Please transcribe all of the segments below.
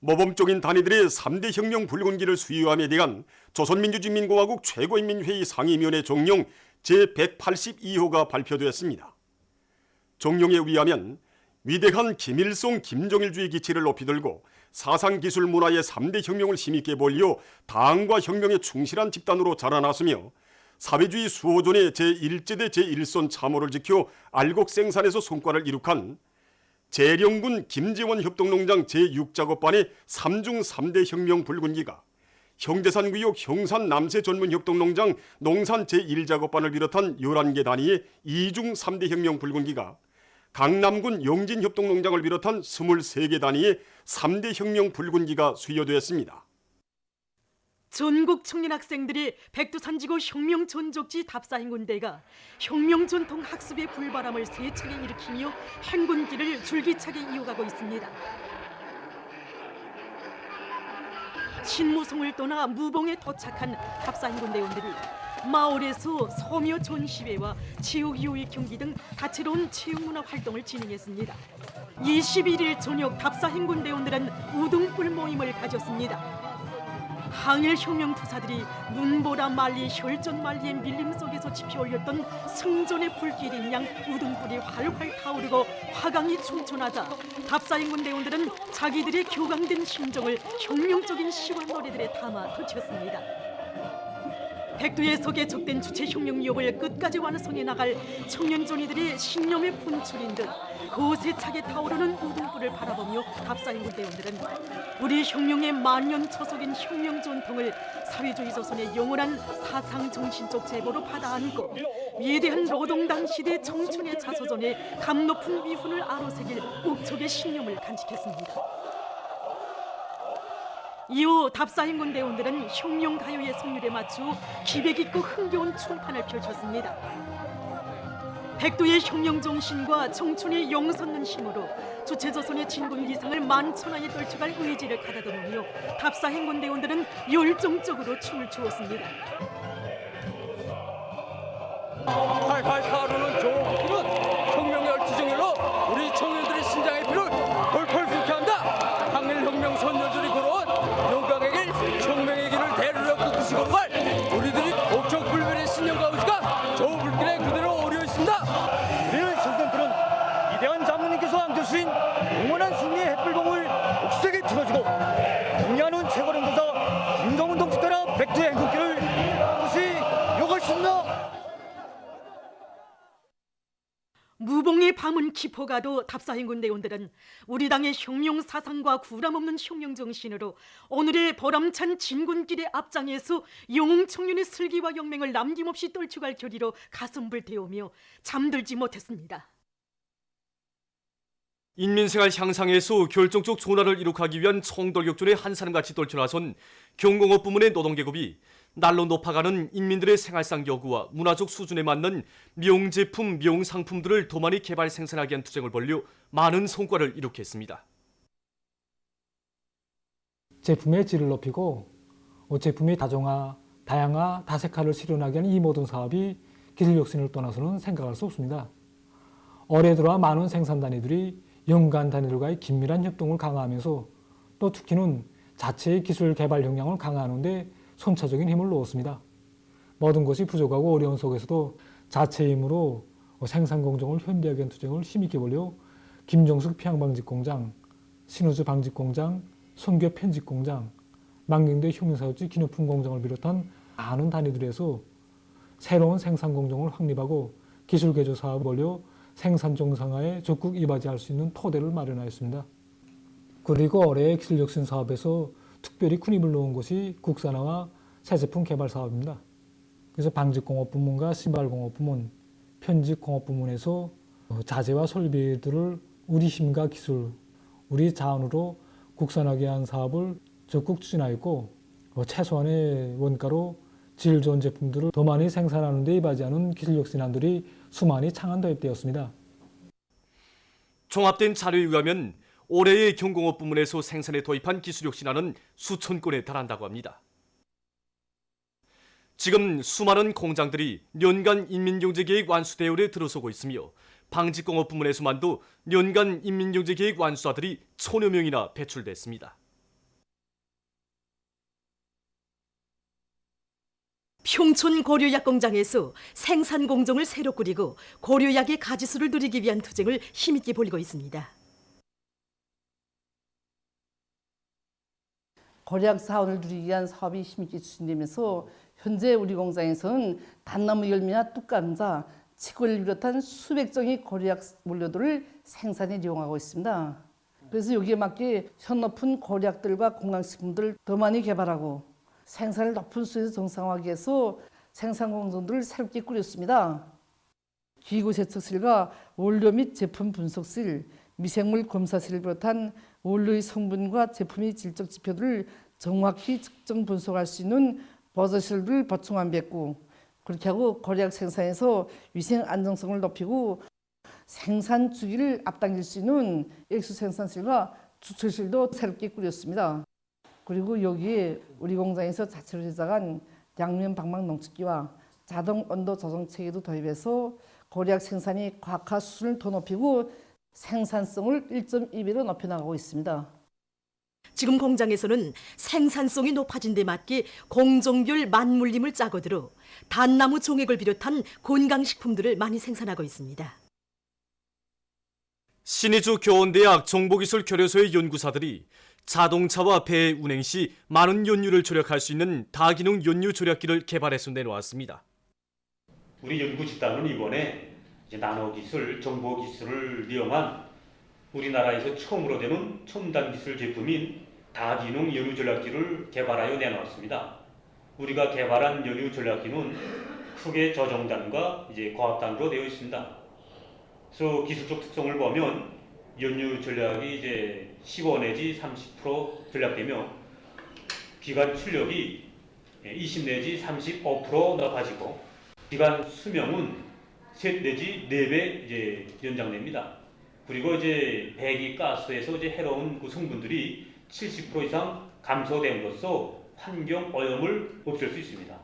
모범적인 단위들의 3대 혁명 불군기를 수여함에 대한 조선민주주의민공화국 최고인민회의 상임위원회 종용 제182호가 발표되었습니다. 종용에 의하면 위대한 김일성 김정일주의 기치를 높이 들고 사상 기술 문화의 3대 혁명을 힘있게 벌려 당과 혁명에 충실한 집단으로 자라났으며 사회주의 수호존의 제1제대 제1선 참호를 지켜 알곡 생산에서 성과를 이룩한 재령군 김재원 협동농장 제6작업반의 3중 3대 혁명 불군기가 형제산 구역 형산 남세 전문 협동농장 농산 제1작업반을 비롯한 11개 단위의 2중 3대 혁명 불군기가 강남군 영진 협동농장을 비롯한 23개 단위의 3대 혁명 불군기가 수여되었습니다. 전국 청년 학생들이 백두산지구 혁명 전족지 답사행군대가 혁명 전통 학습의 불바람을 세차게 일으키며 행군길을 줄기차게 이어가고 있습니다. 신무송을 떠나 무봉에 도착한 답사행군대원들이 마을에서 소묘 전시회와 체육요의 경기 등 다채로운 체육문화 활동을 진행했습니다. 21일 저녁 답사행군대원들은 우등불 모임을 가졌습니다. 항일 혁명 투사들이 눈보라 말리 혈전 말리의 밀림 속에서 지펴 올렸던 승전의 불길인 양 우등불이 활활 타오르고 화강이 춤춰나자 답사인군 대원들은 자기들의 교감된 심정을 혁명적인 시와 노래들에 담아 터쳤습니다. 백두에 속에 적된 주체 혁명 위협을 끝까지 완성해 나갈 청년 존이들의 신념의 분출인 듯 거세차게 타오르는 우등불을 바라보며 답사인군 대원들은 우리 혁명의 만년 초석인 혁명 전통을 사회주의 조선의 영원한 사상 정신적 제보로 받아 안고 위대한 노동당 시대 청춘의 자서전에 감 높은 위훈을 아로새길 옥촉의 신념을 간직했습니다. 이후 답사행군 대원들은 혁명 가요의 성률에 맞추어 기백 있고 흥겨운 춤판을 펼쳤습니다. 백두의 혁명 정신과 청춘의 영선는 힘으로 주체조선의 진군 기상을 만천하에 떨쳐갈 의지를 가다듬으며 답사 행군 대원들은 열정적으로 춤을 추었습니다. 백두의 행복길을 다시 요것입니다. 무봉의 밤은 깊어 가도 답사행군 대원들은 우리 당의 혁명 사상과 구람없는 혁명 정신으로 오늘의 보람찬 진군길의 앞장에서 영웅 청년의 슬기와 영맹을 남김없이 떨쳐갈 결의로 가슴 불 태우며 잠들지 못했습니다. 인민생활 향상에서 결정적 전환을 이룩하기 위한 총돌격전에 한 사람같이 떨쳐나선 경공업 부문의 노동계급이 날로 높아가는 인민들의 생활상 요구와 문화적 수준에 맞는 미용제품, 미용상품들을 더 많이 개발 생산하기 위한 투쟁을 벌려 많은 성과를 이룩 했습니다. 제품의 질을 높이고 어, 제품의 다종화, 다양화, 다색화를 실현하기 위한 이 모든 사업이 기술 혁신을 떠나서는 생각할 수 없습니다. 올해 들어 많은 생산 단위들이 연간 단위들과의 긴밀한 협동을 강화하면서 또 특히는 자체의 기술 개발 역량을 강화하는 데 선차적인 힘을 놓았습니다. 모든 것이 부족하고 어려운 속에서도 자체의 힘으로 생산 공정을 현대하게 한 투쟁을 힘있게 벌려 김정숙 평양방직공장, 신우주 방직공장, son교 편집공장, 망경대 혁명사업지 기념품 공장을 비롯한 많은 단위들에서 새로운 생산 공정을 확립하고 기술 개조 사업을 벌여 생산 정상화에 적극 이바지할 수 있는 토대를 마련하였습니다. 그리고 올해 기술 혁신 사업에서 특별히 큰 힘을 놓은 것이 국산화와 새 제품 개발 사업입니다. 그래서 방직공업 부문과 신발공업 부문, 편집공업 부문에서 자재와 설비들을 우리 힘과 기술, 우리 자원으로 국산화하게 한 사업을 적극 추진하였고 어, 최소한의 원가로 질 좋은 제품들을 더 많이 생산하는 데 이바지하는 기술 혁신안들이 수많이 창안되었습니다. 종합된 자료에 의하면 올해의 경공업 부문에서 생산에 도입한 기술 혁신화는 수천 건에 달한다고 합니다. 지금 수많은 공장들이 연간 인민경제계획 완수 대열에 들어서고 있으며 방직공업 부문에서만도 연간 인민경제계획 완수자들이 천여 명이나 배출됐습니다. 평촌 고려약 공장에서 생산 공정을 새로 꾸리고 고려약의 가지수를 늘리기 위한 투쟁을 힘있게 벌이고 있습니다. 고려약 사원을 누리기 위한 사업이 힘있게 추진되면서 현재 우리 공장에서는 단나무 열매나 뚝감자, 치골을 비롯한 수백 종의 고려약 원료들을 생산에 이용하고 있습니다. 그래서 여기에 맞게 현 높은 고려약들과 건강식품들을 더 많이 개발하고 생산을 높은 수준에서 정상화하기 위해서 생산 공정들을 새롭게 꾸렸습니다. 기구 세척실과 원료 및 제품 분석실, 미생물 검사실을 비롯한 원료의 성분과 제품의 질적 지표들을 정확히 측정 분석할 수 있는 버섯실을 보충 완비했고 그렇게 하고 고려약 생산에서 위생 안정성을 높이고 생산 주기를 앞당길 수 있는 액수 생산실과 주처실도 새롭게 꾸렸습니다. 그리고 여기에 우리 공장에서 자체로 제작한 양면 방망 농축기와 자동 온도 조정 체계도 도입해서 고려약 생산이 과학화 수준을 더 높이고 생산성을 1.2배로 높여 나가고 있습니다. 지금 공장에서는 생산성이 높아진 데 맞게 공종별 만물림을 짜고 들어 단나무 종액을 비롯한 건강식품들을 많이 생산하고 있습니다. 신의주 교원대학 정보기술 교류소의 연구사들이 자동차와 배 운행 시 많은 연유를 절약할 수 있는 다기능 연유 절약기를 개발해서 내놓았습니다. 우리 연구 집단은 이번에 이제 나노 기술, 정보 기술을 이용한 우리나라에서 처음으로 되는 첨단 기술 제품인 다기능 연유 전략기를 개발하여 내놓았습니다. 우리가 개발한 연유 전략기는 크게 저정단과 이제 과압단으로 되어 있습니다. 그래서 기술적 특성을 보면 연유 전략이 이제 15 내지 30% 전략되며 기관 출력이 20 내지 35% 높아지고 기간 수명은 셋 내지 네 배 이제 연장됩니다. 그리고 이제 배기 가스에서 이제 해로운 그 성분들이 70% 이상 감소됨으로써 환경 오염을 없앨 수 있습니다.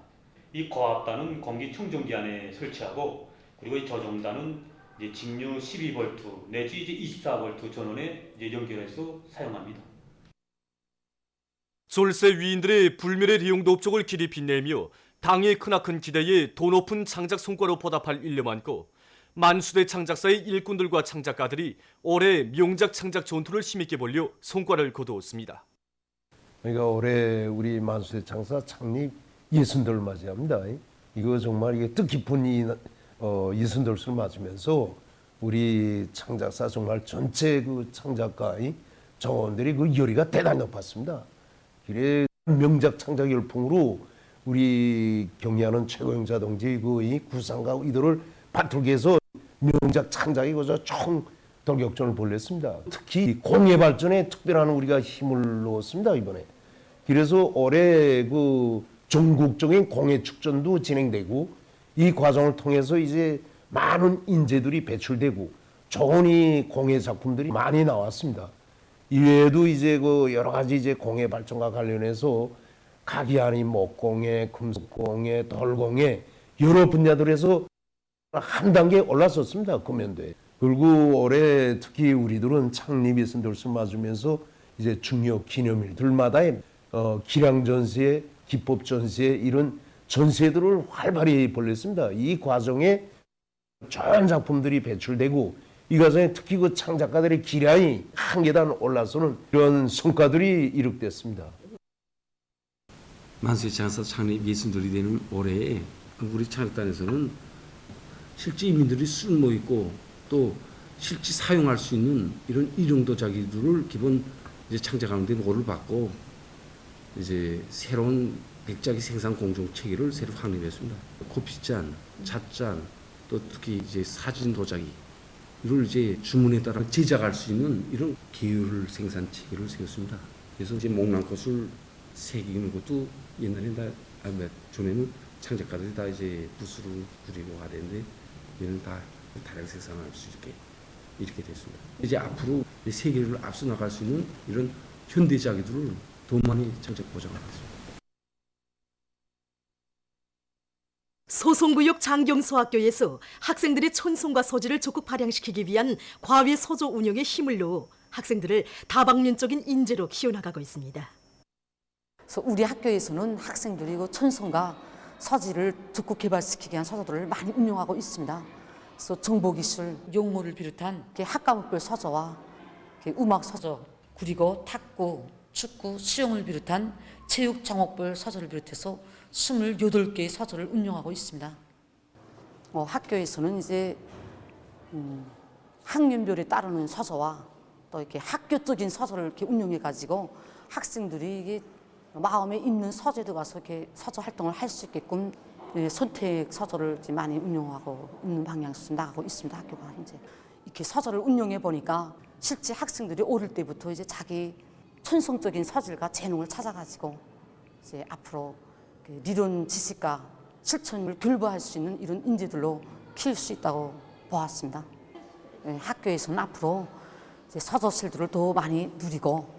이 고압단은 공기청정기 안에 설치하고 그리고 이 저정단은 이제 직류 12V 내지 이제 24V 전원에 이제 연결해서 사용합니다. 졸세 위인들의 불멸의 리용도 업적을 길이 빛내며 당의 크나큰 기대에 더 높은 창작 성과로 보답할 일념 안고 만수대 창작사의 일꾼들과 창작가들이 올해 명작 창작 전투를 힘있게 벌려 성과를 거두었습니다. 그러니까 올해 우리 만수대 창사 창립 예순돌 맞이합니다. 이거 정말 이게 뜻깊은 이 어, 예순돌을 맞으면서 우리 창작사 정말 전체 그 창작가의 정원들이 그 열의가 대단히 높았습니다. 그래 명작 창작 열풍으로 우리 경리하는 최고영자 동지 그이 구상가 이들을 바틀기 해서 명작 창작이 그저 총 돌격전을 벌였습니다. 특히 이 공예 발전에 특별한 우리가 힘을 넣었습니다 이번에. 그래서 올해 그 전국적인 공예 축전도 진행되고 이 과정을 통해서 이제 많은 인재들이 배출되고 좋은 이 공예 작품들이 많이 나왔습니다. 이외에도 이제 그 여러 가지 이제 공예 발전과 관련해서 각이아니 목공예, 금속공예, 돌공예 여러 분야들에서 한 단계 올랐었습니다 금연대. 그리고 올해 특히 우리들은 창립 예순돌을 맞으면서 이제 중요 기념일들마다의 어, 기량 전시회, 기법 전시회 이런 전시회들을 활발히 벌렸습니다. 이 과정에 좋은 작품들이 배출되고 이 과정에 특히 그 창작가들의 기량이 한 계단 올라서는 이런 성과들이 이룩됐습니다. 만수의 장사 창립 예순돌이 되는 올해에 우리 창립단에서는 실제 인민들이 쓸모 있고 또 실제 사용할 수 있는 이런 일용도 자기들을 기본 이제 창작하는 데 노를 받고 이제 새로운 백작기 생산 공정 체계를 새로 확립했습니다. 코피잔, 잣잔, 또 특히 이제 사진 도자기 이를 이제 주문에 따라 제작할 수 있는 이런 계율 생산 체계를 세웠습니다. 그래서 이제 목난꽃을 새기는 것도 옛날에 다 아, 뭐, 전에는 창작가들이 다 이제 붓으로 그리고 하는데 얘는 다 다량 생산할 수 있게 이렇게 됐습니다. 이제 앞으로 이 세계를 앞서 나갈 수 있는 이런 현대 자기들을 더 많이 창작 보장하겠습니다. 소송구역 장경소학교에서 학생들의 촌송과 소질을 적극 발양시키기 위한 과외 소조 운영에 힘을 넣어 학생들을 다방면적인 인재로 키워나가고 있습니다. 그래서 우리 학교에서는 학생들이 그 천성과 서지를 듣고 개발시키기 위한 서적들을 많이 운용하고 있습니다. 그래서 정보기술, 용모를 비롯한 학과목별 서저와 음악 서저, 그리고 탁구, 축구, 수영을 비롯한 체육 종목별 서저를 비롯해서 28개의 서저를 운영하고 있습니다. 어, 학교에서는 이제 음, 학년별에 따르는 서저와 또 이렇게 학교적인 서저를 이렇게 운영해 가지고 학생들이 이게 마음에 있는 서재도 가서 이렇게 서저 활동을 할 수 있게끔 예, 선택 이제 많이 운영하고 있는 방향으로 나가고 있습니다. 학교가 이제 이렇게 서저를 운영해 보니까 실제 학생들이 어릴 때부터 이제 자기 천성적인 서질과 재능을 찾아가지고 이제 앞으로 그 리론 지식과 실천을 결부할 수 있는 이런 인재들로 키울 수 있다고 보았습니다. 예, 학교에서는 앞으로 서저실들을 더 많이 누리고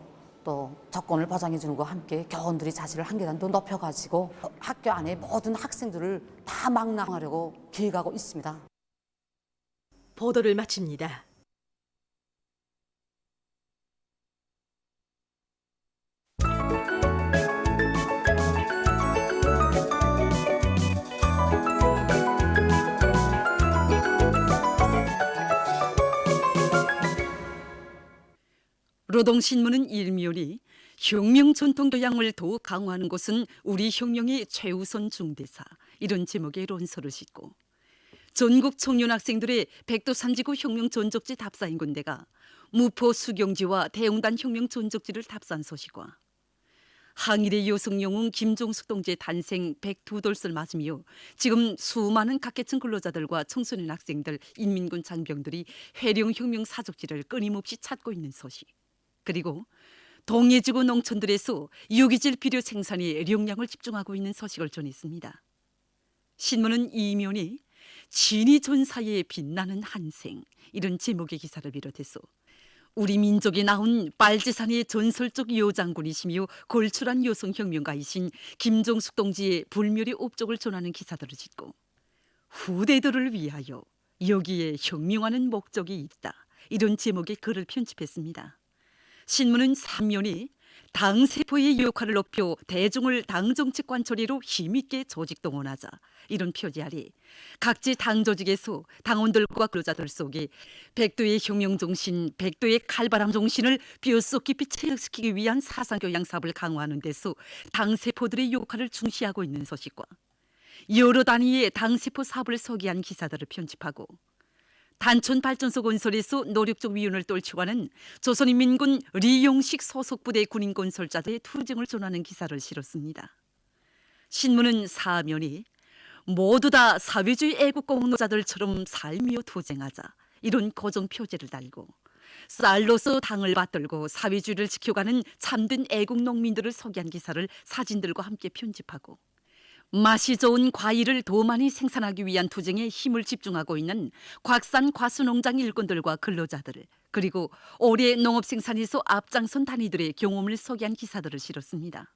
또 조건을 보장해 주는 것과 함께 교원들이 자질을 한 계단 더 높여가지고 학교 안에 모든 학생들을 다 망라하려고 계획하고 있습니다. 보도를 마칩니다. 노동신문은 일면이 혁명 전통 교양을 더욱 강화하는 것은 우리 혁명의 최우선 중대사 이런 제목의 론서를 싣고 전국 청년 학생들의 백두산지구 혁명 전적지 답사인 군대가 무포 수경지와 대웅단 혁명 전적지를 답사한 소식과 항일의 여성 영웅 김종숙 동지의 탄생 102돌을 맞으며 지금 수많은 각계층 근로자들과 청소년 학생들, 인민군 장병들이 회룡혁명 사적지를 끊임없이 찾고 있는 소식. 그리고 동해지구 농촌들에서 유기질 비료 생산에 령량을 집중하고 있는 소식을 전했습니다. 신문은 이면이 진이 전사에 빛나는 한생 이런 제목의 기사를 비롯해서 우리 민족이 낳은 빨지산의 전설적 요장군이시며 골출한 여성혁명가이신 김종숙 동지의 불멸의 업적을 전하는 기사들을 짓고 후대들을 위하여 여기에 혁명하는 목적이 있다 이런 제목의 글을 편집했습니다. 신문은 3면이 당 세포의 역할을 높여 대중을 당 정책 관철이로 힘있게 조직 동원하자 이런 표지 아래 각지 당 조직에서 당원들과 근로자들 속에 백도의 혁명 정신, 백도의 칼바람 정신을 뼛속 깊이 체력시키기 위한 사상 교양 사업을 강화하는 데서 당 세포들의 역할을 중시하고 있는 소식과 여러 단위의 당 세포 사업을 소개한 기사들을 편집하고 단촌 발전소 건설에 서 노력적 위원을 떨치고하는 조선인민군 리용식 소속 부대 군인 건설자들의 투쟁을 전하는 기사를 실었습니다. 신문은 사면이 모두 다 사회주의 애국 공로자들처럼 살며 투쟁하자 이런 고정 표제를 달고 쌀로서 당을 받들고 사회주의를 지켜가는 참된 애국 농민들을 소개한 기사를 사진들과 함께 편집하고 맛이 좋은 과일을 더 많이 생산하기 위한 투쟁에 힘을 집중하고 있는 곽산 과수농장 일꾼들과 근로자들 그리고 올해 농업 생산에서 앞장선 단위들의 경험을 소개한 기사들을 실었습니다.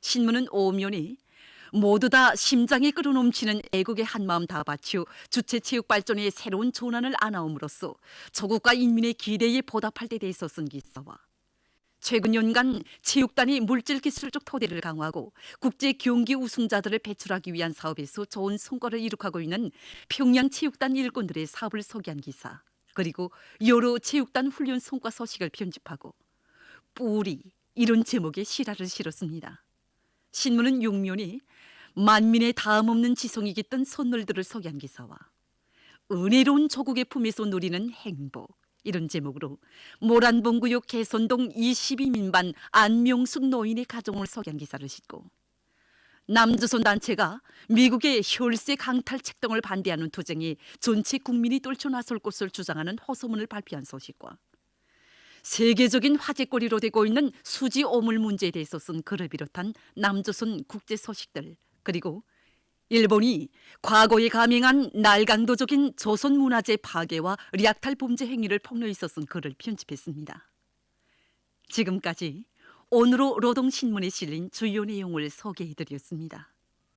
신문은 오면이 모두 다 심장이 끓어넘치는 애국의 한마음 다 바쳐 주체 체육 발전의 새로운 전환을 안아옴으로써 조국과 인민의 기대에 보답할 때 대해서 쓴 기사와 최근 연간 체육단이 물질 기술적 토대를 강화하고 국제 경기 우승자들을 배출하기 위한 사업에서 좋은 성과를 이룩하고 있는 평양 체육단 일꾼들의 사업을 소개한 기사 그리고 여러 체육단 훈련 성과 소식을 편집하고 뿌리 이런 제목의 실화를 실었습니다. 신문은 용면이 만민의 다음 없는 지성이 깃든 선물들을 소개한 기사와 은혜로운 조국의 품에서 누리는 행복 이런 제목으로 모란봉구역 개선동 22민반 안명숙 노인의 가정을 소개한 기사를 싣고 남조선 단체가 미국의 혈세 강탈 책동을 반대하는 투쟁에 전체 국민이 떨쳐 나설 것을 주장하는 호소문을 발표한 소식과 세계적인 화제거리로 되고 있는 수지 오물 문제에 대해서 쓴 글을 비롯한 남조선 국제 소식들 그리고 일본이 과거에 감행한 날강도적인 조선 문화재 파괴와 약탈 범죄 행위를 폭로해 썼은 글을 편집했습니다. 지금까지 오늘로 노동신문에 실린 주요 내용을 소개해드렸습니다.